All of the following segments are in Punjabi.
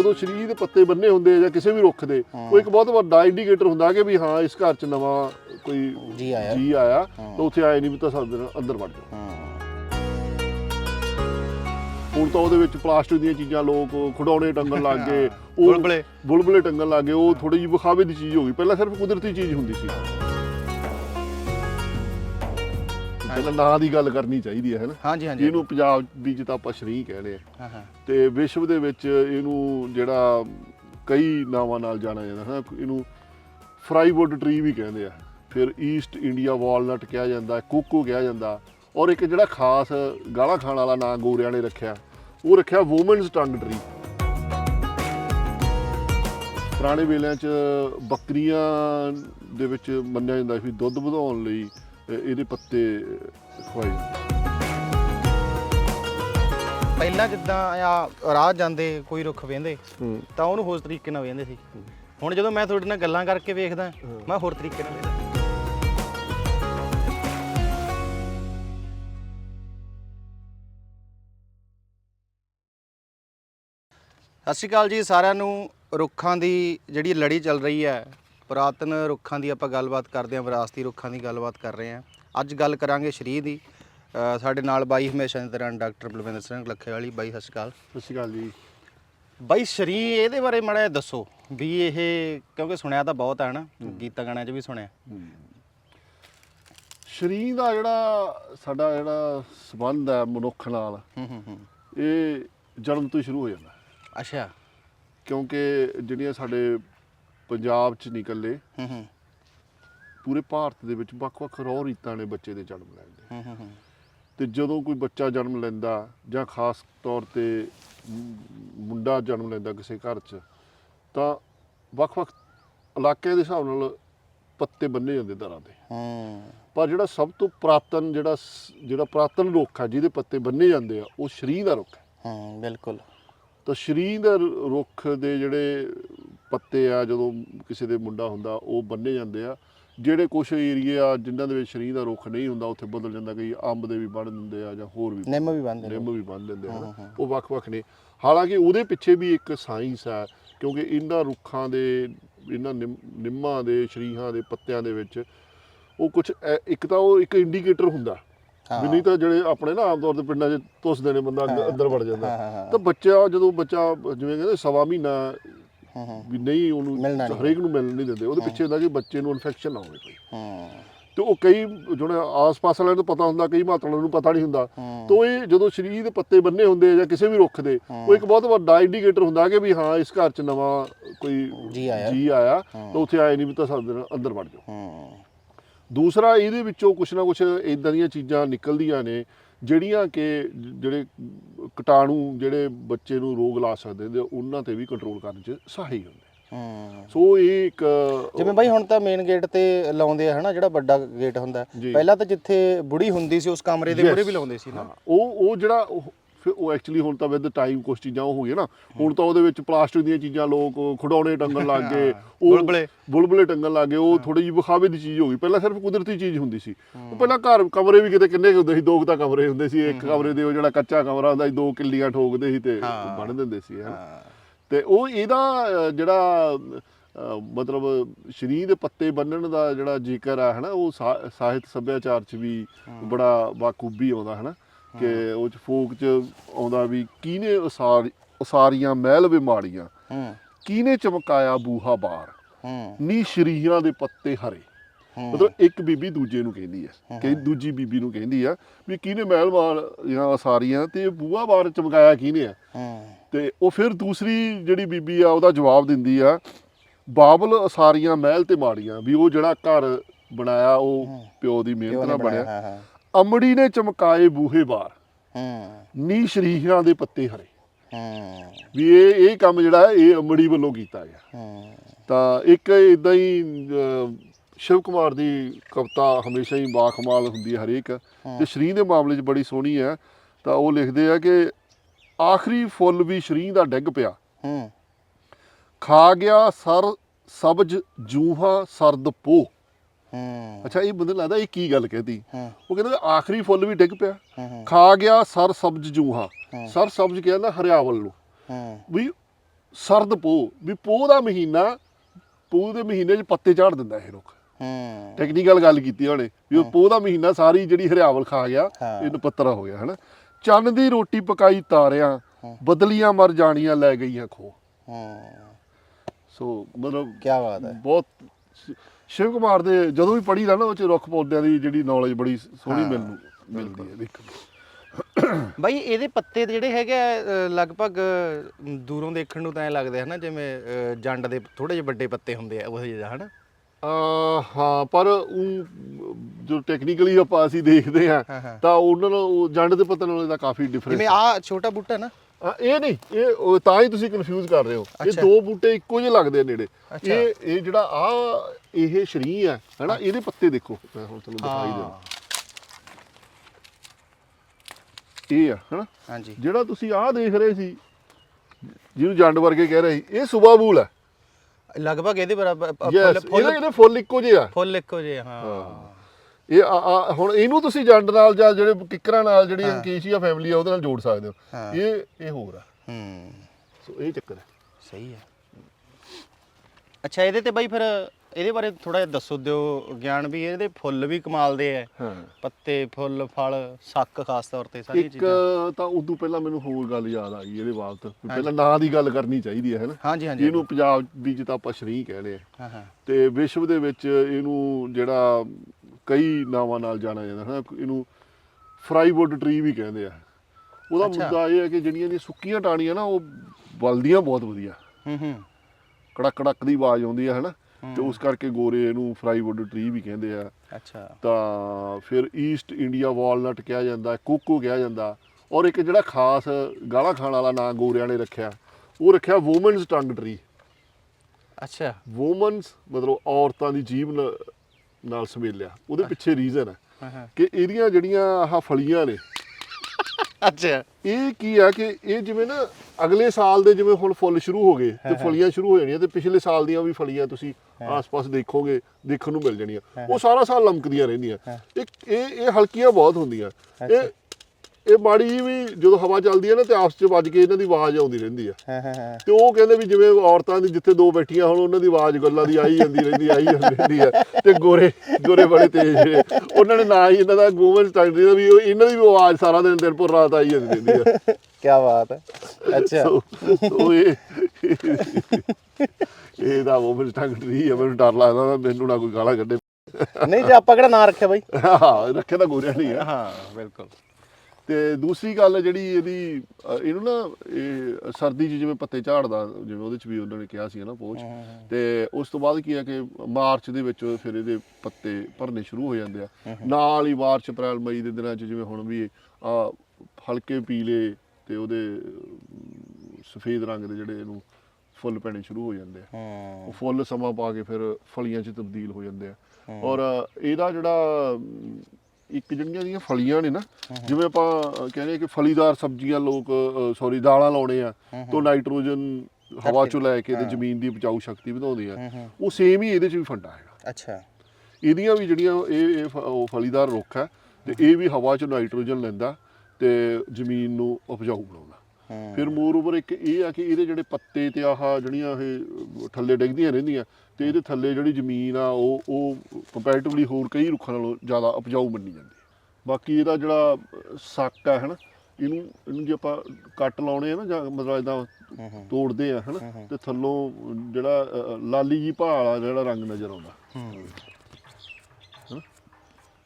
ਜਦੋਂ ਸਰੀਰ ਦੇ ਪੱਤੇ ਬੰਨੇ ਹੁੰਦੇ ਆ ਜਾਂ ਕਿਸੇ ਵੀ ਰੁੱਖ ਦੇ ਉਹ ਇੱਕ ਬਹੁਤ ਵੱਡਾ ਇੰਡੀਕੇਟਰ ਹੁੰਦਾ ਕਿ ਵੀ ਹਾਂ ਇਸ ਘਰ 'ਚ ਨਵਾਂ ਕੋਈ ਜੀ ਆਇਆ। ਜੀ ਆਇਆ। ਤਾਂ ਉੱਥੇ ਆਏ ਨਹੀਂ ਵੀ ਤਾਂ ਸਾਡੇ ਅੰਦਰ ਵੜ ਜਾਓ। ਹੁਣ ਤਾਂ ਉਹਦੇ ਵਿੱਚ ਪਲਾਸਟਿਕ ਦੀਆਂ ਚੀਜ਼ਾਂ ਲੋਕ ਖਿਡੌਣੇ ਟੰਗਣ ਲੱਗ ਗਏ ਉਹ ਬੁਲਬੁਲੇ। ਬੁਲਬੁਲੇ ਟੰਗਣ ਲੱਗ ਗਏ ਉਹ ਥੋੜੀ ਜਿਹੀ ਵਿਖਾਵੇ ਦੀ ਚੀਜ਼ ਹੋ ਗਈ। ਪਹਿਲਾਂ ਸਿਰਫ ਕੁਦਰਤੀ ਚੀਜ਼ ਹੁੰਦੀ ਸੀ। ਪਹਿਲਾਂ ਨਾਂ ਦੀ ਗੱਲ ਕਰਨੀ ਚਾਹੀਦੀ ਹੈ ਹੈ ਨਾ? ਹਾਂਜੀ ਹਾਂਜੀ ਇਹਨੂੰ ਪੰਜਾਬ ਵਿੱਚ ਤਾਂ ਆਪਾਂ ਸ਼ਰੀਕ ਕਹਿੰਦੇ ਆ ਤੇ ਵਿਸ਼ਵ ਦੇ ਵਿੱਚ ਇਹਨੂੰ ਜਿਹੜਾ ਕਈ ਨਾਵਾਂ ਨਾਲ ਜਾਣਿਆ ਜਾਂਦਾ ਹੈ ਇਹਨੂੰ ਫਰਾਈਵੁੱਡ ਟਰੀ ਵੀ ਕਹਿੰਦੇ ਆ। ਫਿਰ ਈਸਟ ਇੰਡੀਆ ਵਾਲਨਟ ਕਿਹਾ ਜਾਂਦਾ ਕੋਕੋ ਕਿਹਾ ਜਾਂਦਾ ਔਰ ਇੱਕ ਜਿਹੜਾ ਖਾਸ ਗਾਲਾਂ ਖਾਣ ਵਾਲਾ ਨਾਂ ਗੋਰਿਆਂ ਨੇ ਰੱਖਿਆ ਉਹ ਰੱਖਿਆ ਵੂਮਨਸ ਟੰਗ ਟਰੀ ਪੁਰਾਣੇ ਵੇਲਿਆਂ 'ਚ ਬੱਕਰੀਆਂ ਦੇ ਵਿੱਚ ਮੰਨਿਆ ਜਾਂਦਾ ਸੀ ਦੁੱਧ ਵਧਾਉਣ ਲਈ ਇਹਦੇ ਪੱਤੇ ਖਵਾਏ ਪਹਿਲਾਂ ਜਿੱਦਾਂ ਆ ਰਾਹ ਜਾਂਦੇ ਕੋਈ ਰੁੱਖ ਵੇਂਦੇ ਹੂੰ। ਤਾਂ ਉਹਨੂੰ ਹੋਰ ਤਰੀਕੇ ਨਾਲ ਵੇਂਦੇ ਸੀ। ਹੁਣ ਜਦੋਂ ਮੈਂ ਤੁਹਾਡੇ ਨਾਲ ਗੱਲਾਂ ਕਰਕੇ ਵੇਖਦਾ ਮੈਂ ਹੋਰ ਤਰੀਕੇ ਨਾਲ ਵੇਖਦਾ। ਸਤਿ ਸ਼੍ਰੀ ਅਕਾਲ ਜੀ ਸਾਰਿਆਂ ਨੂੰ। ਰੁੱਖਾਂ ਦੀ ਜਿਹੜੀ ਲੜੀ ਚੱਲ ਰਹੀ ਹੈ ਪੁਰਾਤਨ ਰੁੱਖਾਂ ਦੀ ਆਪਾਂ ਗੱਲਬਾਤ ਕਰਦੇ ਹਾਂ ਵਿਰਾਸਤੀ ਰੁੱਖਾਂ ਦੀ ਗੱਲਬਾਤ ਕਰ ਰਹੇ ਹਾਂ। ਅੱਜ ਗੱਲ ਕਰਾਂਗੇ ਸ਼ਰੀਰ ਦੀ। ਅ, ਸਾਡੇ ਨਾਲ ਬਾਈ ਹਮੇਸ਼ਾ ਦੀ ਤਰ੍ਹਾਂ ਡਾਕਟਰ ਬਲਵਿੰਦਰ ਸਿੰਘ ਲੱਖੇ ਵਾਲੀ ਬਾਈ ਸਤਿ ਸ਼੍ਰੀ ਅਕਾਲ। ਸਤਿ ਸ਼੍ਰੀ ਅਕਾਲ ਜੀ। ਬਾਈ ਸ਼ਰੀਰ ਇਹਦੇ ਬਾਰੇ ਮਾੜਾ ਦੱਸੋ ਵੀ ਇਹ ਕਿਉਂਕਿ ਸੁਣਿਆ ਤਾਂ ਬਹੁਤ ਹੈ ਨਾ ਗੀਤਾਂ ਗਾਣਿਆਂ 'ਚ ਵੀ ਸੁਣਿਆ। ਸਰੀਰ ਦਾ ਜਿਹੜਾ ਸਾਡਾ ਜਿਹੜਾ ਸਬੰਧ ਹੈ ਮਨੁੱਖ ਨਾਲ ਹੂੰ ਹੂੰ ਹੂੰ। ਇਹ ਜਨਮ ਤੋਂ ਹੀ ਸ਼ੁਰੂ ਹੋ ਜਾਂਦਾ। ਅੱਛਾ। ਕਿਉਂਕਿ ਜਿਹੜੀਆਂ ਸਾਡੇ ਪੰਜਾਬ 'ਚ ਨਿਕਲੇ ਹੂੰ ਹੂੰ। ਪੂਰੇ ਭਾਰਤ ਦੇ ਵਿੱਚ ਵੱਖ-ਵੱਖ ਰੌ ਰੀਤਾਂ ਨੇ ਬੱਚੇ ਦੇ ਜਨਮ ਲੈਣ ਦੇ। ਹੂੰ ਹੂੰ ਹੂੰ। ਤੇ ਜਦੋਂ ਕੋਈ ਬੱਚਾ ਜਨਮ ਲੈਂਦਾ ਜਾਂ ਖਾਸ ਤੌਰ ਤੇ ਮੁੰਡਾ ਜਨਮ ਲੈਂਦਾ ਕਿਸੇ ਘਰ 'ਚ ਤਾਂ ਵੱਖ-ਵੱਖ ਇਲਾਕੇ ਦੇ ਹਿਸਾਬ ਨਾਲ ਪੱਤੇ ਬੰਨੇ ਜਾਂਦੇ ਦਰਾਂ ਹੂੰ। ਪਰ ਜਿਹੜਾ ਸਭ ਤੋਂ ਪੁਰਾਤਨ ਜਿਹੜਾ ਜਿਹੜਾ ਪੁਰਾਤਨ ਰੁੱਖ ਆ ਜਿਹਦੇ ਪੱਤੇ ਬੰਨੇ ਜਾਂਦੇ ਆ ਉਹ ਸ਼ਰੀਂ ਦਾ ਰੁੱਖ ਹੈ। ਹੂੰ ਬਿਲਕੁਲ। ਤਾਂ ਸ਼ਰੀਂ ਦਾ ਰੁੱਖ ਦੇ ਜਿਹੜੇ ਪੱਤੇ ਆ ਜਦੋਂ ਕਿਸੇ ਦੇ ਮੁੰਡਾ ਹੁੰਦਾ ਉਹ ਬੰਨੇ ਜਾਂਦੇ ਆ। ਜਿਹੜੇ ਕੁਝ ਏਰੀਏ ਆ ਜਿਨ੍ਹਾਂ ਦੇ ਵਿੱਚ ਸ਼ਰੀਂ ਦਾ ਰੁੱਖ ਨਹੀਂ ਹੁੰਦਾ ਉੱਥੇ ਬਦਲ ਜਾਂਦਾ ਕਈ ਅੰਬ ਦੇ ਵੀ ਬਣ ਦਿੰਦੇ ਆ ਜਾਂ ਹੋਰ ਵੀ ਨਿੰਮ ਵੀ ਬੰਦੇ ਨੇ ਨਿੰਮ ਵੀ ਬੰਨ ਦਿੰਦੇ ਹਾਂ। ਉਹ ਵੱਖ-ਵੱਖ ਨੇ। ਹਾਲਾਂਕਿ ਉਹਦੇ ਪਿੱਛੇ ਵੀ ਇੱਕ ਸਾਇੰਸ ਹੈ ਕਿਉਂਕਿ ਇਹਨਾਂ ਰੁੱਖਾਂ ਦੇ ਇਹਨਾਂ ਨਿੰਮ- ਦੇ ਸ਼ਰੀਹਾਂ ਦੇ ਪੱਤਿਆਂ ਦੇ ਵਿੱਚ ਉਹ ਕੁਝ ਇੱਕ ਤਾਂ ਉਹ ਇੱਕ ਇੰਡੀਕੇਟਰ ਹੁੰਦਾ। ਵੀ ਨਹੀਂ ਤਾਂ ਜਿਹੜੇ ਆਪਣੇ ਨਾ ਆਮ ਤੌਰ ਤੇ ਪਿੰਡਾਂ 'ਚ ਤੁਸਦੇ ਨੇ ਬੰਦਾ ਅੰਦਰ- ਵੜ ਜਾਂਦਾ। ਤਾਂ ਬੱਚਾ ਜਦੋਂ ਬੱਚਾ ਜਿਵੇਂ ਕਹਿੰਦੇ ਸਵਾ ਮਹੀਨਾ ਵੀ ਨਹੀਂ ਉਹਨੂੰ ਨਹੀਂ। ਹਰੇਕ ਨੂੰ ਮਿਲਣ ਨਹੀਂ ਦਿੰਦੇ। ਉਹਦੇ ਪਿੱਛੇ ਹੁੰਦਾ ਕਿ ਬੱਚੇ ਨੂੰ ਇਨਫੈਕਸ਼ਨ ਨਾ ਹੋਵੇ ਕੋਈ। ਹੂੰ। ਤੇ ਉਹ ਕਈ ਜਿਹੜੇ ਆਸ-ਪਾਸ ਵਾਲਿਆਂ ਨੂੰ ਪਤਾ ਹੁੰਦਾ ਕਈ ਮਾਤਰਾਂ ਨੂੰ ਪਤਾ ਨਹੀਂ ਹੁੰਦਾ। ਤੋ ਇਹ ਜਦੋਂ ਸਰੀਰ ਦੇ ਪੱਤੇ ਬੰਨੇ ਹੁੰਦੇ ਆ ਜਾਂ ਕਿਸੇ ਵੀ ਰੁੱਖ ਦੇ ਉਹ ਇੱਕ ਬਹੁਤ ਵੱਡਾ ਇੰਡੀਕੇਟਰ ਹੁੰਦਾ ਕਿ ਵੀ ਹਾਂ ਇਸ ਘਰ 'ਚ ਨਵਾਂ ਕੋਈ ਜੀ ਆਇਆ। ਜੀ ਆਇਆ। ਤਾਂ ਉੱਥੇ ਆਏ ਨਹੀਂ ਵੀ ਤਾਂ ਸਾਡੇ ਨਾਲ ਅੰਦਰ ਵੜ ਜਾਓ। ਹੂੰ। ਦੂਸਰਾ ਇਹਦੇ ਵਿੱਚੋਂ ਕੁਛ ਨਾ ਕੁਛ ਇਦਾਂ ਦੀਆਂ ਚੀਜ਼ਾਂ ਨਿਕਲਦੀਆਂ ਨੇ ਜਿਹੜੀਆਂ ਕਿ ਜਿਹੜੇ ਕੀਟਾਣੂ ਜਿਹੜੇ ਬੱਚੇ ਨੂੰ ਰੋਗ ਲਾ ਸਕਦੇ ਨੇ ਉਹਨਾਂ ਤੇ ਵੀ ਕੰਟਰੋਲ ਕਰਨ 'ਚ ਸਹਾਈ ਹੁੰਦੇ ਹੂੰ ਸੋ ਇਹ ਇੱਕ ਜਿਵੇਂ ਬਾਈ ਹੁਣ ਤਾਂ ਮੇਨ ਗੇਟ ਤੇ ਲਾਉਂਦੇ ਆ ਹਨਾ ਜਿਹੜਾ ਵੱਡਾ ਗੇਟ ਹੁੰਦਾ। ਪਹਿਲਾਂ ਤਾਂ ਜਿੱਥੇ ਬੁੜੀ ਹੁੰਦੀ ਸੀ ਉਸ ਕਮਰੇ ਦੇ. ਮੂਹਰੇ ਵੀ ਲਾਉਂਦੇ ਸੀ ਨਾ ਉਹ ਉਹ ਜਿਹੜਾ ਫਿਰ ਉਹ ਐਕਚੁਅਲੀ ਹੁਣ ਤਾਂ ਵਿਦ ਟਾਈਮ ਕੁਝ ਚੀਜ਼ਾਂ ਉਹ ਹੋ ਗਈਆਂ ਨਾ ਹੁਣ ਤਾਂ ਉਹਦੇ ਵਿੱਚ ਪਲਾਸਟਿਕ ਦੀਆਂ ਚੀਜ਼ਾਂ ਲੋਕ ਖਿਡੌਣੇ ਟੰਗਣ ਲੱਗ ਗਏ ਉਹ ਬੁਲਬੁਲੇ। ਬੁਲਬੁਲੇ ਟੰਗਣ ਲੱਗ ਗਏ ਉਹ ਥੋੜੀ ਜਿਹੀ ਵਿਖਾਵੇ ਦੀ ਚੀਜ਼ ਹੋ ਗਈ। ਪਹਿਲਾਂ ਸਿਰਫ ਕੁਦਰਤੀ ਚੀਜ਼ ਹੁੰਦੀ ਸੀ। ਉਹ ਪਹਿਲਾਂ ਘਰ ਕਮਰੇ ਵੀ ਕਿਤੇ ਕਿੰਨੇ ਹੁੰਦੇ ਸੀ ਦੋ ਕੁ ਤਾਂ ਕਮਰੇ ਹੁੰਦੇ ਸੀ ਇੱਕ ਕਮਰੇ ਦੇ ਉਹ ਜਿਹੜਾ ਕੱਚਾ ਕਮਰਾ ਹੁੰਦਾ ਸੀ ਦੋ ਕਿੱਲੀਆਂ ਠੋਕਦੇ ਸੀ ਤੇ। ਬਣ ਦਿੰਦੇ ਸੀ। ਹਾਂ ਤੇ ਉਹ ਇਹਦਾ ਜਿਹੜਾ ਮਤਲਬ ਸ਼ਰੀਰ ਦੇ ਪੱਤੇ ਬੰਨਣ ਦਾ ਜਿਹੜਾ ਜ਼ਿਕਰ ਆ ਹਨਾ ਉਹ ਸਾਹਿਤ ਸੱਭਿਆਚਾਰ ਚ ਵੀ ਬੜਾ ਬਾਖੂਬੀ ਆਉਂਦਾ ਹਨਾ ਕਿ ਉਹ ਚ ਫੋਕ ਚ ਆਉਂਦਾ ਵੀ ਕਿਹਨੇ ਉਸਾਰ ਉਸਾਰੀਆਂ ਮਹਿਲ ਵਿਮਾੜੀਆਂ ਹੂੰ। ਕਿਹਨੇ ਚਮਕਾਇਆ ਬੂਹਾ ਬਾਰ ਹੂੰ। ਨੀ ਸ਼ਰੀਹਾਂ ਦੇ ਪੱਤੇ ਹਰੇ। ਮਤਲਬ ਇੱਕ ਬੀਬੀ ਦੂਜੇ ਨੂੰ ਕਹਿੰਦੀ ਹੈ। ਕਿ ਦੂਜੀ ਬੀਬੀ ਨੂੰ ਕਹਿੰਦੀ ਆ ਵੀ ਕਿਹਨੇ ਮਹਿਲ ਮਾਰ ਜਾਂ ਉਸਾਰੀਆਂ ਤੇ ਬੂਹਾ ਬਾਰ ਚਮਕਾਇਆ ਕਿਹਨੇ ਆ? ਤੇ ਉਹ ਫਿਰ ਦੂਸਰੀ ਜਿਹੜੀ ਬੀਬੀ ਆ ਉਹਦਾ ਜਵਾਬ ਦਿੰਦੀ ਆ ਬਾਬਲ ਅਸਾਰੀਆਂ ਮਹਿਲ ਤੇ ਮਾੜੀਆਂ ਵੀ ਉਹ ਜਿਹੜਾ ਘਰ ਬਣਾਇਆ ਉਹ ਪਿਓ ਦੀ ਮਿਹਨਤ ਨਾਲ ਬਣਿਆ। ਅਮੜੀ ਨੇ ਚਮਕਾਏ ਬੂਹੇ ਬਾਰ ਹੂੰ। ਨੀ ਸ਼ਰੀਹਾਂ ਦੇ ਪੱਤੇ ਹਰੇ। ਹੂੰ। ਵੀ ਇਹ ਇਹ ਕੰਮ ਜਿਹੜਾ ਹੈ ਇਹ ਅਮੜੀ ਵੱਲੋਂ ਕੀਤਾ ਗਿਆ। ਹੂੰ। ਤਾਂ ਇੱਕ ਇਦਾਂ ਹੀ ਅਹ, ਸ਼ਿਵ ਕੁਮਾਰ ਦੀ ਕਵਿਤਾ ਹਮੇਸ਼ਾ ਹੀ ਬਾਖਮਾਲ ਹੁੰਦੀ ਹੈ ਹਰੇਕ। ਤੇ ਸ਼ਰੀਂ ਦੇ ਮਾਮਲੇ 'ਚ ਬੜੀ ਸੋਹਣੀ ਹੈ। ਤਾਂ ਉਹ ਲਿਖਦੇ ਆ ਕਿ ਆਖਰੀ ਫੁੱਲ ਵੀ ਸ਼ਰੀਂ ਦਾ ਡਿੱਗ ਪਿਆ। ਹੂੰ। ਖਾ ਗਿਆ ਸਰ ਸਬਜ ਜੂਹਾ ਸਰਦ ਪੋ ਹੂੰ। ਅੱਛਾ ਇਹ ਬੰਦੇ ਨੂੰ ਲੱਗਦਾ ਇਹ ਕੀ ਗੱਲ ਕਹਿਦੀ ਉਹ ਕਹਿੰਦਾ ਆਖਰੀ ਫੁੱਲ ਵੀ ਡਿੱਗ ਪਿਆ। ਖਾ ਗਿਆ ਸਰ ਸਬਜ ਜੂਹਾ। ਸਰ ਸਬਜ ਕਹਿੰਦਾ ਹਰਿਆਵਲ ਨੂੰ। ਹੂੰ। ਵੀ ਸਰਦ ਪੋ ਵੀ ਪੋ ਦਾ ਮਹੀਨਾ ਪੋ ਦੇ ਮਹੀਨੇ 'ਚ ਪੱਤੇ ਝਾੜ ਦਿੰਦਾ ਇਹ ਰੁੱਖ। ਹੂੰ। ਟੈਕਨੀਕਲ ਗੱਲ ਕੀਤੀ ਉਹਨੇ ਵੀ ਉਹ ਪੋ ਦਾ ਮਹੀਨਾ ਸਾਰੀ ਜਿਹੜੀ ਹਰਿਆਵਲ ਖਾ ਗਿਆ ਹਾਂ। ਇਹ ਨਪੱਤਰਾ ਹੋ ਗਿਆ ਹਨਾ? ਚੰਨ ਦੀ ਰੋਟੀ ਪਕਾਈ ਤਾਰਿਆਂ ਬਦਲੀਆਂ ਮਰ ਜਾਣੀਆਂ ਲੈ ਗਈਆਂ ਖੋ ਹੂੰ। ਸੋ ਮਤਲਬ ਕੀ ਬਾਤ ਹੈ। ਬਹੁਤ ਸ਼ਿਵ ਕੁਮਾਰ ਦੇ ਜਦੋਂ ਵੀ ਪੜ੍ਹੀ ਦਾ ਨਾ ਉਹ ਚ ਰੁੱਖ ਪੌਦਿਆਂ ਦੀ ਜਿਹੜੀ ਨੌਲੇਜ ਬੜੀ ਸੋਹਣੀ ਮੈਨੂੰ ਮਿਲਦੀ ਹੈ ਦੇਖਣ ਨੂੰ। ਬਾਈ ਇਹਦੇ ਪੱਤੇ ਤੇ ਜਿਹੜੇ ਹੈਗੇ ਆ, ਅ, ਲਗਭਗ ਦੂਰੋਂ ਦੇਖਣ ਨੂੰ ਤਾਂ ਐ ਲੱਗਦੇ ਹਨਾ ਜਿਵੇਂ ਅ, ਜੰਡ ਦੇ ਥੋੜੇ ਜਿਹੇ ਵੱਡੇ ਪੱਤੇ ਹੁੰਦੇ ਆ ਉਹ ਜਿਹਾ ਹਨਾ? ਆ ਹਾਂ ਪਰ ਉਹ ਜੋ ਟੈਕਨੀਕਲੀ ਆਪਾਂ ਅਸੀਂ ਦੇਖਦੇ ਹਾਂ, ਹਾਂ ਹਾਂ। ਤਾਂ ਉਹਨਾਂ ਨਾਲ ਉਹ ਜੰਡ ਦੇ ਪੱਤੇ ਨਾਲ ਇਹਦਾ ਕਾਫੀ ਡਿਫਰੈਂਸ ਜਿਵੇਂ ਆ। ਛੋਟਾ ਬੂਟਾ ਨਾ ਇਹ ਨਹੀਂ ਇਹ ਤਾਂ ਹੀ ਤੁਸੀਂ ਕਨਫਿਊਜ਼ ਕਰ ਰਹੇ ਹੋ। ਇਹ। ਦੋ ਬੂਟੇ ਇੱਕੋ ਜਿਹੇ ਲੱਗਦੇ ਨੇੜੇ। ਇਹ ਇਹ ਜਿਹੜਾ ਆ ਇਹ ਸ਼ਰੀ ਹੈ ਹਨਾ ਇਹਦੇ ਪੱਤੇ ਦੇਖੋ। ਮੈਂ ਹੁਣ ਤੁਹਾਨੂੰ ਦਿਖਾਈ ਦੇਣਾ ਇਹ ਆ ਹਨਾ। ਹਾਂਜੀ। ਜਿਹੜਾ ਤੁਸੀਂ ਆਹ ਦੇਖ ਰਹੇ ਸੀ ਜਿਹਨੂੰ ਜੰਡ ਵਰਗੇ ਕਹਿ ਰਹੇ ਸੀ ਇਹ ਸੁਬਾ ਬੂਲ ਹੈ ਲਗਭਗ ਇਹਦੇ ਬਰਾਬਰ ਫੁੱਲ- ਇਹਦੇ ਫੁੱਲ ਇੱਕੋ ਜਿਹੇ ਆ। ਫੁੱਲ ਇੱਕੋ ਜਿਹੇ ਹਾਂ। ਇਹ ਆ- ਹੁਣ ਇਹਨੂੰ ਤੁਸੀਂ ਜੰਡ ਨਾਲ ਜਾਂ ਜਿਹੜੇ ਕਿੱਕਰਾਂ ਨਾਲ ਜਿਹੜੀ ਅੰਕੇਸ਼ੀਆ ਫੈਮਿਲੀ ਆ ਉਹਦੇ ਨਾਲ ਜੋੜ ਸਕਦੇ ਹੋ। ਇਹ ਇਹ ਹੋਰ ਆ। ਹੂੰ। ਸੋ ਇਹ ਚੱਕਰ ਹੈ। ਸਹੀ ਹੈ। ਅੱਛਾ ਇਹਦੇ ਤੇ ਬਾਈ ਫਿਰ ਇਹਦੇ ਬਾਰੇ ਥੋੜਾ ਜਿਹਾ ਦੱਸੋ ਦਿਓ ਗਿਆਨ ਵੀ ਇਹਦੇ ਫੁੱਲ ਵੀ ਕਮਾਲ ਦੇ ਆ ਪੱਤੇ ਫੁੱਲ ਫਲ ਸੱਕ ਖਾਸ ਤੌਰ ਤੇ ਸਾਰੀ ਇੱਕ ਚੀਜ਼ਾਂ। ਤਾਂ ਉਦੋਂ ਪਹਿਲਾਂ ਮੈਨੂੰ ਹੋਰ ਗੱਲ ਯਾਦ ਆ ਗਈ ਇਹਦੇ ਬਾਬਤ ਪਹਿਲਾਂ ਨਾਂ ਦੀ ਗੱਲ ਕਰਨੀ ਚਾਹੀਦੀ ਹੈ ਹਾਂਜੀ ਹਾਂਜੀ ਇਹਨੂੰ ਪੰਜਾਬ ਵਿੱਚ ਤਾਂ ਆਪਾਂ ਸ਼ਰੀ ਕਹਿੰਦੇ ਆ। ਹਾਂ ਹਾਂ। ਤੇ ਵਿਸ਼ਵ ਦੇ ਵਿੱਚ ਇਹਨੂੰ ਜਿਹੜਾ ਕਈ ਨਾਵਾਂ ਨਾਲ ਜਾਣਿਆ ਜਾਂਦਾ ਹੈ ਇਹਨੂੰ ਫਰਾਈਵੁੱਡ ਟਰੀ ਵੀ ਕਹਿੰਦੇ ਆ। ਉਹਦਾ ਅੱਛਾ। ਮੁੱਦਾ ਇਹ ਹੈ ਕਿ ਜਿਹੜੀਆਂ ਇਹਦੀਆਂ ਸੁੱਕੀਆਂ ਟਾਹਣੀਆਂ ਨਾ ਉਹ ਬਲਦੀਆਂ ਬਹੁਤ ਵਧੀਆ। ਹੂੰ ਹੂੰ। ਕੜਕ ਕੜਕ ਦੀ ਆਵਾਜ਼ ਆਉਂਦੀ ਹੈ ਹਨਾ? ਤੇ ਉਸ ਕਰਕੇ ਗੋਰੇ ਇਹਨੂੰ ਫਰਾਈਵੁੱਡ ਟਰੀ ਵੀ ਕਹਿੰਦੇ ਆ। ਅੱਛਾ। ਤਾਂ ਫਿਰ ਈਸਟ ਇੰਡੀਆ ਵਾਲਨਟ ਕਿਹਾ ਜਾਂਦਾ ਕੋਕੋ ਕਿਹਾ ਜਾਂਦਾ ਔਰ ਇੱਕ ਜਿਹੜਾ ਖਾਸ ਗਾਲਾਂ ਖਾਣ ਵਾਲਾ ਨਾਂ ਗੋਰਿਆਂ ਨੇ ਰੱਖਿਆ ਉਹ ਰੱਖਿਆ ਵੂਮਨਸ ਟੰਗ ਟਰੀ ਅੱਛਾ। ਵੂਮਨਸ ਮਤਲਬ ਔਰਤਾਂ ਦੀ ਜੀਭ ਨਾਲ- ਨਾਲ ਸਮੇਲਿਆ। ਉਹਦੇ ਪਿੱਛੇ ਰੀਜ਼ਨ ਹੈ ਕਿ ਇਹਦੀਆਂ ਜਿਹੜੀਆਂ ਆਹ ਫਲੀਆਂ ਨੇ ਅੱਛਾ। ਇਹ ਕੀ ਆ ਕਿ ਇਹ ਜਿਵੇਂ ਨਾ ਅਗਲੇ ਸਾਲ ਦੇ ਜਿਵੇਂ ਹੁਣ ਫੁੱਲ ਸ਼ੁਰੂ ਹੋ ਗਏ ਤੇ ਫਲੀਆਂ ਸ਼ੁਰੂ ਹੋ ਜਾਣੀਆਂ ਤੇ ਪਿਛਲੇ ਸਾਲ ਦੀਆਂ ਵੀ ਫਲੀਆਂ ਤੁਸੀਂ ਆਸ-ਪਾਸ ਦੇਖੋਗੇ ਦੇਖਣ ਨੂੰ ਮਿਲ ਜਾਣੀਆਂ। ਉਹ ਸਾਰਾ ਸਾਲ ਲਮਕਦੀਆਂ ਰਹਿੰਦੀਆਂ। ਇਹ ਇਹ ਹਲਕੀਆਂ ਬਹੁਤ ਹੁੰਦੀਆਂ। ਇਹ ਇਹ ਮਾੜੀ ਵੀ ਜਦੋਂ ਹਵਾ ਚੱਲਦੀ ਹੈ ਨਾ ਤੇ ਆਪਸ ਚ ਵੱਜ ਕੇ ਇਹਨਾਂ ਦੀ ਆਵਾਜ਼ ਆਉਂਦੀ ਰਹਿੰਦੀ ਆ। ਹਾਂ ਹਾਂ ਹਾਂ। ਤੇ ਉਹ ਕਹਿੰਦੇ ਵੀ ਜਿਵੇਂ ਔਰਤਾਂ ਦੀ ਜਿੱਥੇ ਦੋ ਬੈਠੀਆਂ ਹੁਣ ਉਹਨਾਂ ਦੀ ਆਵਾਜ਼ ਗੱਲਾਂ ਦੀ ਆਈ ਜਾਂਦੀ ਰਹਿੰਦੀ ਆਈ ਜਾਂਦੀ ਰਹਿੰਦੀ ਹੈ ਤੇ ਗੋਰੇ ਗੋਰੇ ਬੜੇ ਤੇਜ਼ ਜਿਹੜੇ ਉਹਨਾਂ ਨੇ ਨਾਂ ਹੀ ਇਹਨਾਂ ਦਾ ਗੂਗਲ ਸਟੈਂਡਰੀ ਦਾ ਵੀ ਉਹ ਇਹਨਾਂ ਦੀ ਵੀ ਆਵਾਜ਼ ਸਾਰਾ ਦਿਨ ਦਿਨ ਭਰ ਰਾਤ ਆਈ ਜਾਂਦੀ ਰਹਿੰਦੀ ਹੈ ਕੀ ਬਾਤ ਹੈ। ਅੱਛਾ। ਸੋ ਇਹ ਇਹ ਦਾ ਉਹ ਮੇਰੇ ਟੰਗ ਟਰੀ ਹੈ ਮੈਨੂੰ ਡਰ ਲੱਗਦਾ ਮੈਨੂੰ ਨਾ ਕੋਈ ਗਾਲਾਂ ਕੱਢੇ। ਨਹੀਂ ਜੇ ਆਪਾਂ ਕਿਹੜਾ ਨਾਂ ਰੱਖਿਆ ਬਾਈ? ਹਾਂ ਰੱਖਿਆ ਤਾਂ ਗੋਰਿਆਂ ਨਹੀਂ ਹੈ ਹਾਂ ਬਿਲਕੁਲ। ਤੇ ਦੂਸਰੀ ਗੱਲ ਜਿਹੜੀ ਇਹਦੀ ਅ, ਇਹਨੂੰ ਨਾ ਇਹ ਸਰਦੀ 'ਚ ਜਿਵੇਂ ਪੱਤੇ ਝਾੜਦਾ ਜਿਵੇਂ ਉਹਦੇ 'ਚ ਵੀ ਉਹਨਾਂ ਨੇ ਕਿਹਾ ਸੀ ਨਾ ਪੋਚ ਤੇ ਉਸ ਤੋਂ ਬਾਅਦ ਕੀ ਹੈ ਕਿ ਮਾਰਚ ਦੇ ਵਿੱਚ ਫਿਰ ਇਹਦੇ ਪੱਤੇ ਭਰਨੇ ਸ਼ੁਰੂ ਹੋ ਜਾਂਦੇ ਆ। ਨਾਲ ਹੀ ਮਾਰਚ ਅਪ੍ਰੈਲ ਮਈ ਦੇ ਦਿਨਾਂ 'ਚ ਜਿਵੇਂ ਹੁਣ ਵੀ ਆ ਹਲਕੇ ਪੀਲੇ ਤੇ ਉਹਦੇ ਅਮ, ਸਫੇਦ ਰੰਗ ਦੇ ਜਿਹੜੇ ਇਹਨੂੰ ਫੁੱਲ ਪੈਣੇ ਸ਼ੁਰੂ ਹੋ ਜਾਂਦੇ ਆ। ਹੂੰ। ਉਹ ਫੁੱਲ ਸਮਾਂ ਪਾ ਕੇ ਫਿਰ ਫਲੀਆਂ 'ਚ ਤਬਦੀਲ ਹੋ ਜਾਂਦੇ ਆ। ਔਰ ਇਹਦਾ ਜਿਹੜਾ ਅਮ, ਇੱਕ ਜਿਹੜੀਆਂ ਦੀਆਂ ਫਲੀਆਂ ਨੇ ਨਾ ਜਿਵੇਂ ਆਪਾਂ ਕਹਿੰਦੇ ਕਿ ਫਲੀਦਾਰ ਸਬਜ਼ੀਆਂ ਲੋਕ ਸੌਰੀ ਦਾਲਾਂ ਲਾਉਣੇ ਆ ਤੋਂ ਨਾਈਟ੍ਰੋਜਨ ਹਵਾ ਚੋਂ ਲੈ ਕੇ ਤੇ ਜ਼ਮੀਨ ਦੀ ਉਪਜਾਊ ਸ਼ਕਤੀ ਵਧਾਉਂਦੇ ਆ। ਉਹ ਸੇਮ ਹੀ ਇਹਦੇ 'ਚ ਵੀ ਫੰਡਾ ਹੈਗਾ। ਅੱਛਾ। ਇਹਦੀਆਂ ਵੀ ਜਿਹੜੀਆਂ ਇਹ ਇਹ ਫਲੀਦਾਰ ਰੁੱਖ ਹੈ ਤੇ ਇਹ ਵੀ ਹਵਾ ਚੋਂ ਨਾਈਟ੍ਰੋਜਨ ਲੈਂਦਾ ਤੇ ਜ਼ਮੀਨ ਨੂੰ ਉਪਜਾਊ ਬਣਾਉਂਦਾ। ਫਿਰ ਮੋਰ ਓਵਰ ਇੱਕ ਇਹ ਆ ਕਿ ਇਹਦੇ ਜਿਹੜੇ ਪੱਤੇ ਤੇ ਆਹ ਜਿਹੜੀਆਂ ਇਹ ਥੱਲੇ ਡਿੱਗਦੀਆਂ ਰਹਿੰਦੀਆਂ ਤੇ ਇਹਦੇ ਥੱਲੇ ਜਿਹੜੀ ਜ਼ਮੀਨ ਆ ਉਹ ਉਹ ਕੰਪੈਰੀਟਿਵਲੀ ਹੋਰ ਕਈ ਰੁੱਖਾਂ ਨਾਲੋਂ ਜ਼ਿਆਦਾ ਉਪਜਾਊ ਮੰਨੀ ਜਾਂਦੀ ਹੈ। ਬਾਕੀ ਇਹਦਾ ਜਿਹੜਾ ਸੱਕ ਆ ਹਨਾ ਇਹਨੂੰ ਇਹਨੂੰ ਜੇ ਆਪਾਂ ਕੱਟ ਲਾਉਣੇ ਆ ਨਾ ਜਾਂ ਮਤਲਬ ਇਦਾਂ ਤੋੜਦੇ ਆ ਹਨਾ ਤੇ ਥੱਲੋਂ ਜਿਹੜਾ ਲਾਲੀ ਜੀ ਭਾਅ ਵਾਲਾ ਜਿਹੜਾ ਰੰਗ ਨਜ਼ਰ ਆਉਂਦਾ।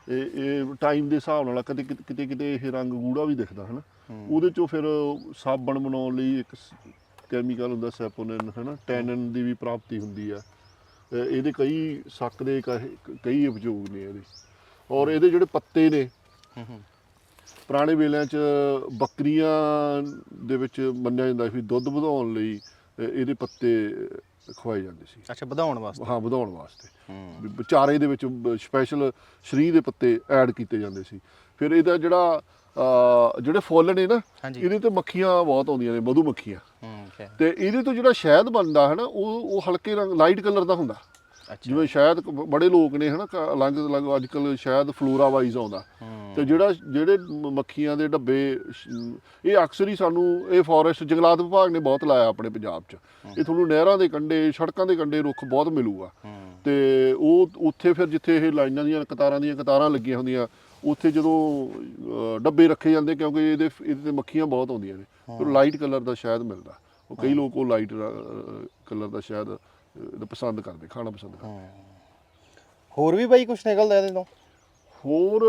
ਇਹ ਇਹ ਟਾਈਮ ਦੇ ਹਿਸਾਬ ਨਾਲ ਕਦੇ ਕਿਤੇ ਕਿਤੇ ਇਹ ਰੰਗ ਗੂੜਾ ਵੀ ਦਿਖਦਾ ਹਨਾ। ਉਹਦੇ ਚੋਂ ਫਿਰ ਸਾਬਣ ਬਣਾਉਣ ਲਈ ਇੱਕ ਕੈਮੀਕਲ ਹੁੰਦਾ ਸੈਪੋਨਿਨ ਹਨਾ? ਟੈਨਨ ਦੀ ਵੀ ਪ੍ਰਾਪਤੀ ਹੁੰਦੀ ਆ। ਇਹਦੇ ਕਈ ਸੱਕ ਦੇ ਕਈ ਉਪਯੋਗ ਨੇ ਇਹਦੇ। ਔਰ ਇਹਦੇ ਜਿਹੜੇ ਪੱਤੇ ਨੇ ਪੁਰਾਣੇ ਵੇਲਿਆਂ 'ਚ ਬੱਕਰੀਆਂ ਦੇ ਵਿੱਚ ਮੰਨਿਆ ਜਾਂਦਾ ਸੀ ਦੁੱਧ ਵਧਾਉਣ ਲਈ ਇਹਦੇ ਪੱਤੇ ਖਵਾਏ ਜਾਂਦੇ ਸੀ। ਅੱਛਾ ਵਧਾਉਣ ਵਾਸਤੇ? ਹਾਂ ਵਧਾਉਣ ਵਾਸਤੇ। ਵਿਚਾਰੇ ਦੇ ਵਿੱਚ ਸਪੈਸ਼ਲ ਸ਼ਰੀ ਦੇ ਪੱਤੇ ਐਡ ਕੀਤੇ ਜਾਂਦੇ ਸੀ। ਫਿਰ ਇਹਦਾ ਜਿਹੜਾ ਜਿਹੜੇ ਫੁੱਲ ਨੇ ਨਾ ਇਹਦੇ ਤੇ ਮੱਖੀਆਂ ਬਹੁਤ ਆਉਂਦੀਆਂ ਨੇ ਮਧੂ ਮੱਖੀਆਂ। ਤੇ ਇਹਦੇ ਤੋਂ ਜਿਹੜਾ ਸ਼ਹਿਦ ਬਣਦਾ ਹੈ ਨਾ ਉਹ ਉਹ ਹਲਕੇ ਰੰਗ ਲਾਈਟ ਕਲਰ ਦਾ ਹੁੰਦਾ। ਜਿਵੇਂ ਸ਼ਾਇਦ ਬੜੇ ਲੋਕ ਨੇ ਹਨਾ ਅਲੱਗ ਅਲੱਗ ਅੱਜ ਕੱਲ ਸ਼ਾਇਦ ਫਲੋਰਾ ਵਾਈਜ਼ ਆਉਂਦਾ ਤੇ ਜਿਹੜਾ ਜਿਹੜੇ ਮੱਖੀਆਂ ਦੇ ਡੱਬੇ ਇਹ ਅਕਸਰ ਹੀ ਸਾਨੂੰ ਇਹ ਫੋਰੈਸਟ ਜੰਗਲਾਤ ਵਿਭਾਗ ਨੇ ਬਹੁਤ ਲਾਇਆ ਆਪਣੇ ਪੰਜਾਬ 'ਚ। ਇਹ ਤੁਹਾਨੂੰ ਨਹਿਰਾਂ ਦੇ ਕੰਢੇ ਸੜਕਾਂ ਦੇ ਕੰਢੇ ਰੁੱਖ ਬਹੁਤ ਮਿਲੂਗਾ। ਤੇ ਉਹ ਉੱਥੇ ਫਿਰ ਜਿੱਥੇ ਇਹ ਲਾਈਨਾਂ ਦੀਆਂ ਕਤਾਰਾਂ ਦੀਆਂ ਕਤਾਰਾਂ ਲੱਗੀਆਂ ਹੁੰਦੀਆਂ ਉੱਥੇ ਜਦੋਂ ਡੱਬੇ ਰੱਖੇ ਜਾਂਦੇ ਕਿਉਂਕਿ ਇਹਦੇ ਇਹਦੇ ਤੇ ਮੱਖੀਆਂ ਬਹੁਤ ਆਉਂਦੀਆਂ ਨੇ। ਫਿਰ ਲਾਈਟ ਕਲਰ ਦਾ ਸ਼ਾਇਦ ਮਿਲਦਾ। ਉਹ ਕਈ ਲੋਕ ਉਹ ਲਾਈਟ ਕਲਰ ਦਾ ਸ਼ਾਇਦ ਪਸੰਦ ਕਰਦੇ ਖਾਣਾ ਪਸੰਦ ਕਰਦੇ। ਹੋਰ ਵੀ ਬਾਈ ਕੁਝ ਨਿਕਲਦਾ ਇਹਦੇ ਤੋਂ? ਹੋਰ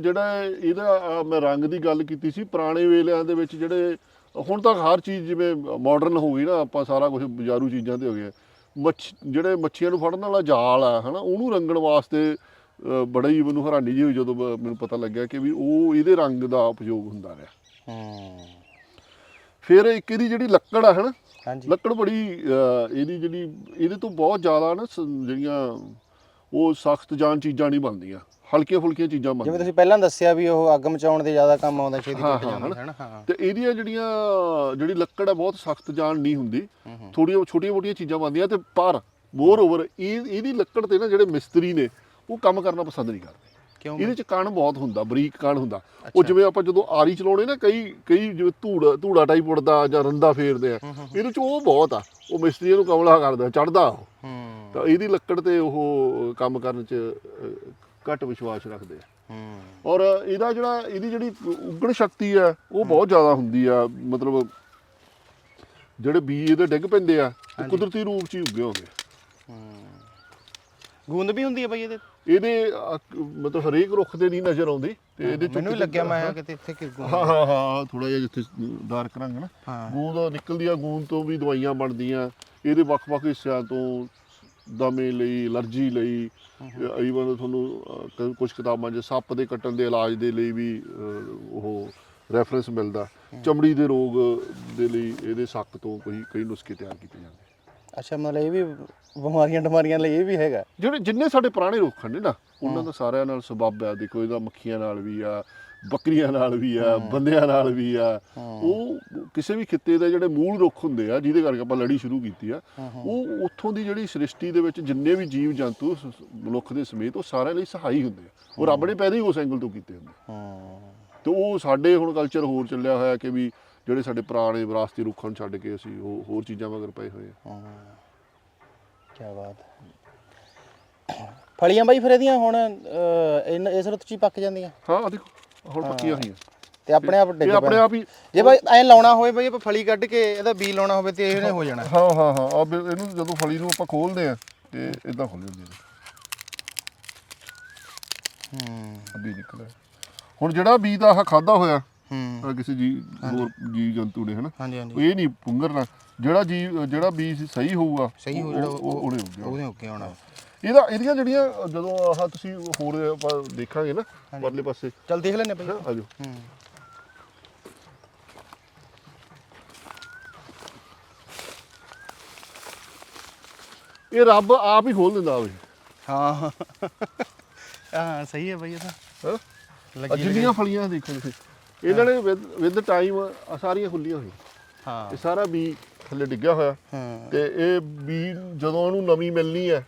ਜਿਹੜਾ ਇਹਦਾ ਮੈਂ ਰੰਗ ਦੀ ਗੱਲ ਕੀਤੀ ਸੀ ਪੁਰਾਣੇ ਵੇਲਿਆਂ ਦੇ ਵਿੱਚ ਜਿਹੜੇ ਹੁਣ ਤਾਂ ਹਰ ਚੀਜ਼ ਜਿਵੇਂ ਮਾਡਰਨ ਹੋ ਗਈ ਨਾ ਆਪਾਂ ਸਾਰਾ ਕੁਝ ਬਾਜ਼ਾਰੂ ਚੀਜ਼ਾਂ ਤੇ ਹੋ ਗਿਆ। ਮੱਛ ਜਿਹੜੇ ਮੱਛੀਆਂ ਨੂੰ ਫੜਨ ਵਾਲਾ ਜਾਲ ਆ ਹਨਾ ਉਹਨੂੰ ਰੰਗਣ ਵਾਸਤੇ ਬੜਾ ਹੀ ਮੈਨੂੰ ਹੈਰਾਨੀ ਹੋਈ ਜਦੋਂ ਮੈਨੂੰ ਪਤਾ ਲੱਗਿਆ ਕਿ ਵੀ ਉਹ ਇਹਦੇ ਰੰਗ ਦਾ ਉਪਯੋਗ ਹੁੰਦਾ ਰਿਹਾ। ਹੂੰ। ਫਿਰ ਇੱਕ ਇਹਦੀ ਜਿਹੜੀ ਲੱਕੜ ਆ ਹਨਾ ਹਾਂਜੀ। ਲੱਕੜ ਬੜੀ ਇਹਦੀ ਜਿਹੜੀ ਇਹਦੇ ਤੋਂ ਬਹੁਤ ਜ਼ਿਆਦਾ ਨਾ ਜਿਹੜੀਆਂ ਉਹ ਸਖਤ ਜਾਨ ਚੀਜ਼ਾਂ ਨਹੀਂ ਬਣਦੀਆਂ ਹਲਕੀਆਂ ਫੁਲਕੀਆਂ ਚੀਜ਼ਾਂ ਜਿਵੇਂ ਬਣਦੀਆਂ। ਤੁਸੀਂ ਪਹਿਲਾਂ ਦੱਸਿਆ ਵੀ ਉਹ ਅੱਗ ਮਚਾਉਣ ਦੇ ਜ਼ਿਆਦਾ ਕੰਮ ਆਉਂਦਾ ਛੇਤੀ ਟੁੱਟ ਜਾਂਦੀ ਹੈ ਨਾ ਤੇ ਇਹਦੀਆਂ ਜਿਹੜੀਆਂ ਜਿਹੜੀ ਲੱਕੜ ਹੈ ਬਹੁਤ ਸਖਤ ਜਾਨ ਨਹੀਂ ਹੁੰਦੀ ਥੋੜੀਆਂ ਛੋਟੀਆਂ ਮੋਟੀਆਂ ਚੀਜ਼ਾਂ ਬਣਦੀਆਂ ਤੇ ਪਰ ਮੋਰ ਓਵਰ ਇਹ ਇਹਦੀ ਲੱਕੜ ਤੇ ਨਾ ਜਿਹੜੇ ਮਿਸਤਰੀ ਨੇ ਉਹ ਕੰਮ ਕਰਨਾ ਪਸੰਦ ਨਹੀਂ ਕਰਦੇ। ਕਿਉਂ? ਇਹਦੇ ਚ ਕਣ ਬਹੁਤ ਹੁੰਦਾ ਬਰੀਕ ਕਣ ਹੁੰਦਾ। ਉਹ ਜਿਵੇਂ ਆਪਾਂ ਜਦੋਂ ਆਰੀ ਚਲਾਉਣੇ ਨਾ ਕਈ ਕਈ ਜਿਵੇਂ ਧੂੜ ਧੂੜਾ ਟਾਈਪ ਉੜਦਾ ਜਾਂ ਰੰਦਾ ਫੇਰਦੇ ਆ ਇਹਦੇ ਚ ਉਹ ਬਹੁਤ ਆ। ਉਹ ਮਿਸਤਰੀ ਨੂੰ ਕਮਲਾ ਕਰਦਾ ਚੜਦਾ ਉਹ। ਤਾਂ ਇਹਦੀ ਲੱਕੜ ਤੇ ਉਹ ਕੰਮ ਕਰਨ ਚ ਘੱਟ ਵਿਸ਼ਵਾਸ ਰੱਖਦੇ ਆ। ਔਰ ਇਹਦਾ ਜਿਹੜਾ ਇਹਦੀ ਜਿਹੜੀ ਉਗਣ ਸ਼ਕਤੀ ਆ ਉਹ ਬਹੁਤ ਜ਼ਿਆਦਾ ਹੁੰਦੀ ਆ। ਮਤਲਬ ਜਿਹੜੇ ਬੀਜ ਇਹਦੇ ਡਿੱਗ ਪੈਂਦੇ ਆ ਉਹ ਕੁਦਰਤੀ ਰੂਪ ਚ ਹੀ ਉੱਗੇ ਆ। ਗੂੰਦ ਵੀ ਹੁੰਦੀ ਹੈ ਬਾਈ ਇਹਦੇ? ਇਹਦੇ ਅ, ਮਤਲਬ ਹਰੇਕ ਰੁੱਖ ਤੇ ਨਹੀਂ ਨਜ਼ਰ ਆਉਂਦੀ ਤੇ ਇਹਦੇ ਚੋਂ ਮੈਨੂੰ ਵੀ ਕਿਤੇ- ਲੱਗਿਆ ਮੈਂ ਕਿਤੇ ਇੱਥੇ ਕਿ ਗੂੰਦ ਹਾਂ ਹਾਂ ਹਾਂ ਥੋੜਾ ਜਿਹਾ ਜਿੱਥੇ ਡਾਰਕ ਰੰਗ ਨਾ। ਹਾਂ। ਗੂੰਦ ਨਿਕਲਦੀ ਆ ਗੂੰਦ ਤੋਂ ਵੀ ਦਵਾਈਆਂ ਬਣਦੀਆਂ। ਇਹਦੇ ਵੱਖ-ਵੱਖ ਹਿੱਸਿਆਂ ਤੋਂ ਦਮੇ ਲਈ ਅਲਰਜੀ ਲਈ ਈਵਨ ਤੁਹਾਨੂੰ ਕੁਝ ਕਿਤਾਬਾਂ 'ਚ ਸੱਪ ਦੇ ਕੱਟਣ ਦੇ ਇਲਾਜ ਦੇ ਲਈ ਵੀ ਉਹ ਰੈਫਰੈਂਸ ਮਿਲਦਾ। ਚਮੜੀ ਦੇ ਰੋਗ ਦੇ ਲਈ ਇਹਦੇ ਸੱਕ ਤੋਂ ਕੋਈ ਕਈ ਨੁਸਖੇ ਤਿਆਰ ਕੀਤੇ ਜਾਂਦੇ। ਅੱਛਾ ਮਤਲਬ ਇਹ ਵੀ ਬਿਮਾਰੀਆਂ ਡਮਾਰੀਆਂ ਲਈ ਇਹ ਵੀ ਹੈਗਾ। ਜਿਹੜੇ ਜਿੰਨੇ ਸਾਡੇ ਪੁਰਾਣੇ ਰੁੱਖ ਨੇ ਨਾ ਉਹਨਾਂ ਦਾ ਸਾਰਿਆਂ ਨਾਲ ਸਬੱਬ ਹੈ ਦੇਖੋ ਇਹਦਾ ਮੱਖੀਆਂ ਨਾਲ ਵੀ ਆ ਬੱਕਰੀਆਂ ਨਾਲ ਵੀ ਆ ਬੰਦਿਆਂ ਨਾਲ ਵੀ ਆ। ਉਹ ਕਿਸੇ ਵੀ ਖਿੱਤੇ ਦੇ ਜਿਹੜੇ ਮੂਲ ਰੁੱਖ ਹੁੰਦੇ ਆ ਜਿਹਦੇ ਕਰਕੇ ਆਪਾਂ ਲੜੀ ਸ਼ੁਰੂ ਕੀਤੀ ਆ ਉਹ ਉੱਥੋਂ ਦੀ ਜਿਹੜੀ ਸ੍ਰਿਸ਼ਟੀ ਦੇ ਵਿੱਚ ਜਿੰਨੇ ਵੀ ਜੀਵ ਜੰਤੂ ਮਨੁੱਖ ਦੇ ਸਮੇਤ ਉਹ ਸਾਰਿਆਂ ਲਈ ਸਹਾਈ ਹੁੰਦੇ ਆ। ਉਹ ਰੱਬ ਨੇ ਪੈਦਾ ਹੀ ਉਸ ਐਂਗਲ ਤੋਂ ਕੀਤੇ ਹੁੰਦੇ ਆ। ਹੂੰ। ਤੇ ਉਹ ਸਾਡੇ ਹੁਣ ਕਲਚਰ ਹੋਰ ਚੱਲਿਆ ਹੋਇਆ ਕਿ ਵੀ ਜਿਹੜੇ ਸਾਡੇ ਪੁਰਾਣੇ ਵਿਰਾਸਤੀ ਰੁੱਖਾਂ ਨੂੰ ਛੱਡ ਕੇ ਅਸੀਂ ਉਹ ਹੋਰ ਚੀਜ਼ਾਂ ਮਗਰ ਪਏ ਹੋਏ ਆ। ਕੀ ਬਾਤ ਹੈ। ਫਲੀਆਂ ਬਾਈ ਫਿਰ ਇਹਦੀਆਂ ਹੁਣ ਅਹ, ਇਨ- ਇਸ ਰੁੱਤ ਚ ਹੀ ਪੱਕ ਜਾਂਦੀਆਂ? ਹਾਂ ਆਹ ਦੇਖੋ ਹੁਣ ਪੱਕੀਆਂ ਹੋਈਆਂ। ਤੇ ਆਪਣੇ ਆਪ ਡਿੱਗ ਇਹ ਆਪਣੇ ਪੈਣ। ਆਪ ਹੀ ਜੇ ਬਾਈ ਐ ਲਾਉਣਾ ਹੋਵੇ ਬਾਈ ਆਪਾਂ ਫਲੀ ਕੱਢ ਕੇ ਇਹਦਾ ਬੀ ਲਾਉਣਾ ਹੋਵੇ ਤੇ ਇਹਨੇ ਹੋ। ਜਾਣਾ। ਹਾਂ ਹਾਂ ਹਾਂ ਆ ਇਹਨੂੰ ਜਦੋਂ ਫਲੀ ਨੂੰ ਆਪਾਂ ਖੋਲਦੇ ਆ ਤੇ ਇਦਾਂ ਖੁੱਲ ਜਾਂਦੀ ਹੈ। ਹੂੰ। ਅੱਧੀ ਨਿਕਲਿਆ। ਹੁਣ ਜਿਹੜਾ ਬੀਜ ਦਾ ਆਹ ਖਾਦਾ ਹੋਇਆ ਹੂੰ। ਆਹ ਕਿਸੇ ਜੀ ਹੋਰ ਜੀਵ ਜੰਤੂ ਨੇ ਹਨਾ? ਹਾਂਜੀ ਹਾਂਜੀ। ਇਹ ਨਹੀਂ ਪੁੰਗਰਨਾ ਜਿਹੜਾ ਜੀ ਜਿਹੜਾ ਬੀਜ ਸਹੀ ਹੋਊਗਾ ਸਹੀ ਹੋ ਜਿਹੜਾ ਉਹ ਉਹਨੇ ਹੋ ਗਿਆ ਉਹਦੇ ਓਕੇ ਆਉਣਾ। ਇਹਦਾ ਇਹਦੀਆਂ ਜਿਹੜੀਆਂ ਜਦੋਂ ਆਹ ਤੁਸੀਂ ਹੋਰ ਆਪਾਂ ਦੇਖਾਂਗੇ ਨਾ ਪਰਲੇ ਪਾਸੇ। ਚੱਲ ਦੇਖ ਲੈਨੇ ਬਾਈ। ਆਜੋ ਹੂੰ। ਇਹ ਰੱਬ ਆਪ ਹੀ ਖੋਲ ਦਿੰਦਾ ਵੇ। ਹਾਂ। ਹਾਂ ਸਹੀ ਹੈ ਬਾਈ ਇਹ ਤਾਂ। ਹਾਂ। ਜਿੰਨੀਆਂ ਫਲੀਆਂ ਦੇਖੋ ਤੁਸੀਂ ਇਹਨਾਂ ਨੇ ਵਿਦ ਟਾਈਮ ਸਾਰੀਆਂ ਖੁੱਲੀਆਂ ਹੋਈਆਂ। ਹਾਂ। ਇਹ ਸਾਰਾ ਬੀ ਥੱਲੇ ਡਿੱਗਿਆ ਹੋਇਆ। ਹਾਂ। ਤੇ ਇਹ ਬੀ ਜਦੋਂ ਇਹਨੂੰ ਨਵੀਂ ਮਿਲਣੀ ਹੈ।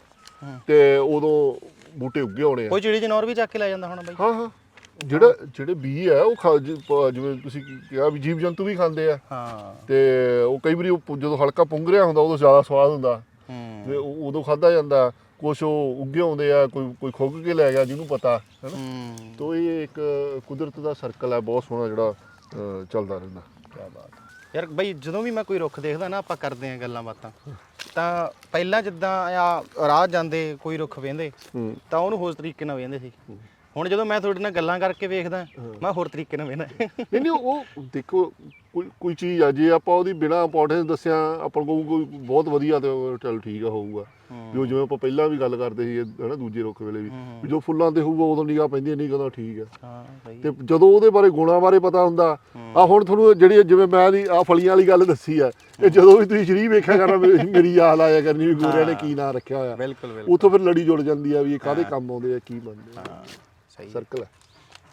ਤੇ ਉਦੋਂ ਬੂਟੇ ਉੱਗੇ ਹੋਣੇ ਆ। ਕੋਈ ਚਿੜੀ ਜਨੌਰ ਵੀ ਚੱਕ ਕੇ ਲੈ ਜਾਂਦਾ ਹੋਣਾ ਬਾਈ। ਹਾਂ ਹਾਂ। ਜਿਹੜਾ ਜਿਹੜੇ ਬੀ ਹੈ ਉਹ ਖਾ- ਜ- ਪ- ਜਿਵੇਂ ਤੁਸੀਂ ਕਿਹਾ ਵੀ ਜੀਵ ਜੰਤੂ ਵੀ ਖਾਂਦੇ ਆ। ਹਾਂ। ਤੇ ਉਹ ਕਈ ਵਾਰੀ ਉਹ ਪ- ਜਦੋਂ ਹਲਕਾ ਪੁੰਗ ਰਿਹਾ ਹੁੰਦਾ ਉਦੋਂ ਜ਼ਿਆਦਾ ਸਵਾਦ ਹੁੰਦਾ। ਹੂੰ। ਤੇ ਉਹ- ਉਦੋਂ ਖਾਦਾ ਜਾਂਦਾ। ਕੁਛ ਉਹ ਉੱਗੇ ਆਉਂਦੇ ਆ ਕੋਈ ਕੋਈ ਖੁੱਗ ਕੇ ਲੈ ਗਿਆ ਜਿਹਨੂੰ ਪਤਾ ਹੈ ਨਾ? ਹੂੰ। ਤੋ ਇਹ ਇੱਕ ਕੁਦਰਤ ਦਾ ਸਰਕਲ ਹੈ ਬਹੁਤ ਸੋਹਣਾ ਜਿਹੜਾ ਅ, ਚੱਲਦਾ ਰਹਿੰਦਾ। ਕੀ ਬਾਤ ਯਾਰ ਬਈ ਜਦੋਂ ਵੀ ਮੈਂ ਕੋਈ ਰੁੱਖ ਦੇਖਦਾ ਨਾ ਆਪਾਂ ਕਰਦੇ ਆਂ ਗੱਲਾਂ ਬਾਤਾਂ। ਤਾਂ ਪਹਿਲਾਂ ਜਿੱਦਾਂ ਆ ਰਾਹ ਜਾਂਦੇ ਕੋਈ ਰੁੱਖ ਵੇਂਦੇ ਹੂੰ। ਤਾਂ ਉਹਨੂੰ ਹੋਰ ਤਰੀਕੇ ਨਾਲ ਵੇਂਦੇ ਸੀ। ਹੁਣ ਜਦੋਂ ਮੈਂ ਤੁਹਾਡੇ ਨਾਲ ਗੱਲਾਂ ਕਰਕੇ ਵੇਖਦਾ ਮੈਂ ਹੋਰ ਤਰੀਕੇ ਨਾਲ ਵੇਂਦਾ ਨਹੀਂ ਨਹੀਂ ਉਹ ਦੇਖੋ ਕੋਈ ਕੋਈ ਚੀਜ਼ ਆ ਜੇ ਆਪਾਂ ਉਹਦੀ ਬਿਨਾ ਇੰਪੋਰਟੈਂਸ ਦੱਸਿਆ ਆਪਾਂ ਕੋਲ ਕੋਈ ਬਹੁਤ ਵਧੀਆ ਤੇ ਉਹ ਚੱਲ ਠੀਕ ਆ ਹੋਊਗਾ। ਉਹ ਜਿਵੇਂ ਆਪਾਂ ਪਹਿਲਾਂ ਵੀ ਗੱਲ ਕਰਦੇ ਸੀ ਹਨਾ ਦੂਜੇ ਰੁੱਖ ਵੇਲੇ ਵੀ ਵੀ ਜੋ ਫੁੱਲਾਂ ਤੇ ਹੋਊਗਾ ਉਦੋਂ ਨਿਗਾਹ ਪੈਂਦੀ ਨਹੀਂ ਕਹਿੰਦਾ ਠੀਕ ਆ। ਹਾਂ ਸਹੀ। ਤੇ ਜਦੋਂ ਉਹਦੇ ਬਾਰੇ ਗੁਣਾਂ ਬਾਰੇ ਪਤਾ ਹੁੰਦਾ ਆ ਹੁਣ ਤੁਹਾਨੂੰ ਜਿਹੜੀ ਜਿਵੇਂ ਮੈਂ ਦੀ ਆ ਫਲੀਆਂ ਵਾਲੀ ਗੱਲ ਦੱਸੀ ਆ ਇਹ ਜਦੋਂ ਵੀ ਤੁਸੀਂ ਸ਼ਰੀਰ ਵੇਖਿਆ ਕਰਨਾ ਮੇਰੀ ਯਾਦ ਆਇਆ ਕਰਨੀ ਵੀ ਗੋਰਿਆਂ ਨੇ ਕੀ ਨਾਂ ਰੱਖਿਆ ਹੋਇਆ। ਬਿਲਕੁਲ ਬਿਲਕੁਲ। ਉਥੋਂ ਫਿਰ ਲੜੀ ਜੁੜ ਜਾਂਦੀ ਆ ਵੀ ਇਹ ਕਾਹਦੇ ਕੰਮ ਆਉਂਦੇ ਆ ਕੀ ਬਣਦੇ ਆ। ਹਾਂ ਸਹੀ। ਸਰਕਲ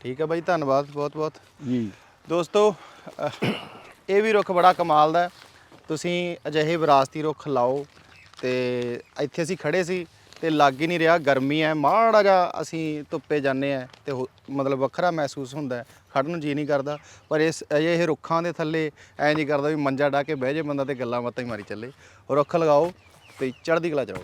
ਠੀਕ ਹੈ ਬਾਈ ਧੰਨਵਾਦ ਬਹੁਤ ਬਹੁਤ ਜੀ। ਦੋਸਤੋ ਇਹ ਵੀ ਰੁੱਖ ਬੜਾ ਕਮਾਲ ਦਾ ਹੈ। ਤੁਸੀਂ ਅਜਿਹੇ ਵਿਰਾਸਤੀ ਰੁੱਖ ਲਾਓ ਤੇ ਇੱਥੇ ਅਸੀਂ ਖੜੇ ਸੀ ਤੇ ਲੱਗ ਹੀ ਨਹੀਂ ਰਿਹਾ, ਗਰਮੀ ਹੈ, ਮਾੜਾ ਜਿਹਾ ਅਸੀਂ ਧੁੱਪੇ ਜਾਂਦੇ ਆ ਤੇ ਹੋ- ਮਤਲਬ ਵੱਖਰਾ ਮਹਿਸੂਸ ਹੁੰਦਾ ਹੈ ਖੜਨ ਨੂੰ ਜੀ ਨਹੀਂ ਕਰਦਾ, ਪਰ ਇਸ ਅਜਿਹੇ ਰੁੱਖਾਂ ਦੇ ਥੱਲੇ ਐਂ ਨਹੀਂ ਕਰਦਾ ਵੀ ਮੰਜਾ ਢਾ ਕੇ ਬਹਿ ਜੇ ਬੰਦਾ ਤੇ ਗੱਲਾਂ ਬਾਤਾਂ ਹੀ ਮਾਰੀ ਚੱਲੇ ਰੁੱਖ ਲਗਾਓ ਤੇ ਚੜ੍ਹਦੀ ਕਲਾ ਚ ਰਹੋ